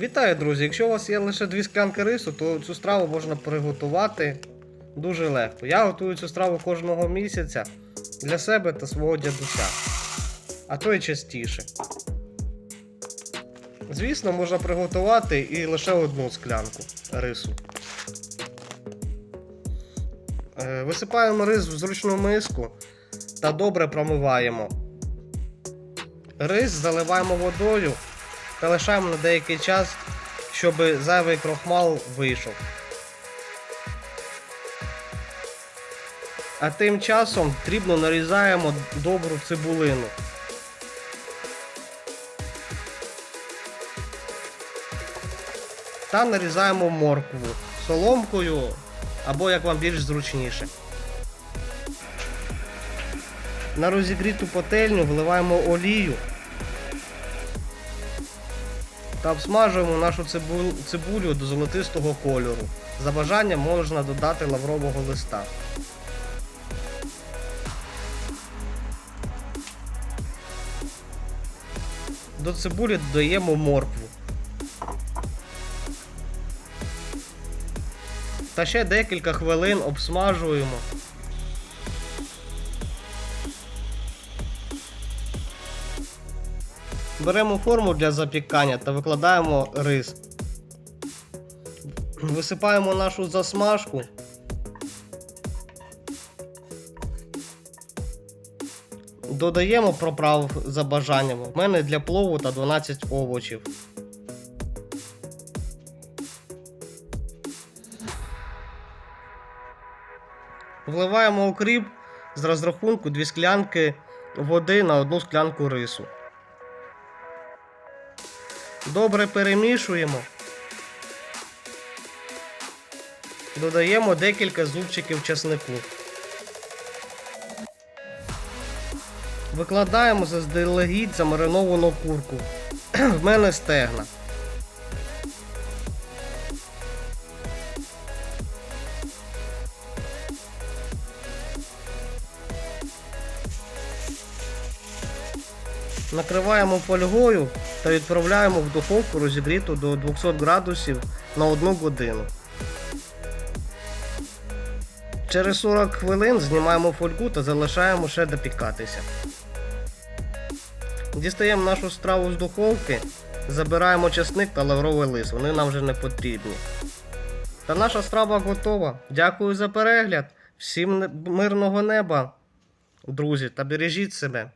Вітаю, друзі! Якщо у вас є лише дві склянки рису, то цю страву можна приготувати дуже легко. Я готую цю страву кожного місяця для себе та свого дядуся, а то й частіше. Звісно, можна приготувати і лише одну склянку рису. Е, Висипаємо рис в зручну миску та добре промиваємо. Рис заливаємо водою та лишаємо на деякий час, щоб зайвий крохмал вийшов. А тим часом дрібно нарізаємо добру цибулину. Та нарізаємо моркву соломкою або як вам більш зручніше. На розігріту пательню вливаємо олію та обсмажуємо нашу цибу- цибулю до золотистого кольору. За бажанням можна додати лаврового листа. До цибулі додаємо моркву. Та ще декілька хвилин обсмажуємо. Беремо форму для запікання та викладаємо рис. Висипаємо нашу засмажку. Додаємо проправ за бажанням. У мене для плову та 12 овочів. Вливаємо укріп з розрахунку 2 склянки води на одну склянку рису. Добре перемішуємо. Додаємо декілька зубчиків чеснику. Викладаємо заздалегідь замариновану курку. В мене стегна. Накриваємо фольгою та відправляємо в духовку розігріту до 200 градусів на 1 годину. Через 40 хвилин знімаємо фольгу та залишаємо ще допікатися. Дістаємо нашу страву з духовки, забираємо чесник та лавровий лист, вони нам вже не потрібні. Та наша страва готова. Дякую за перегляд. Всім мирного неба, друзі, та бережіть себе.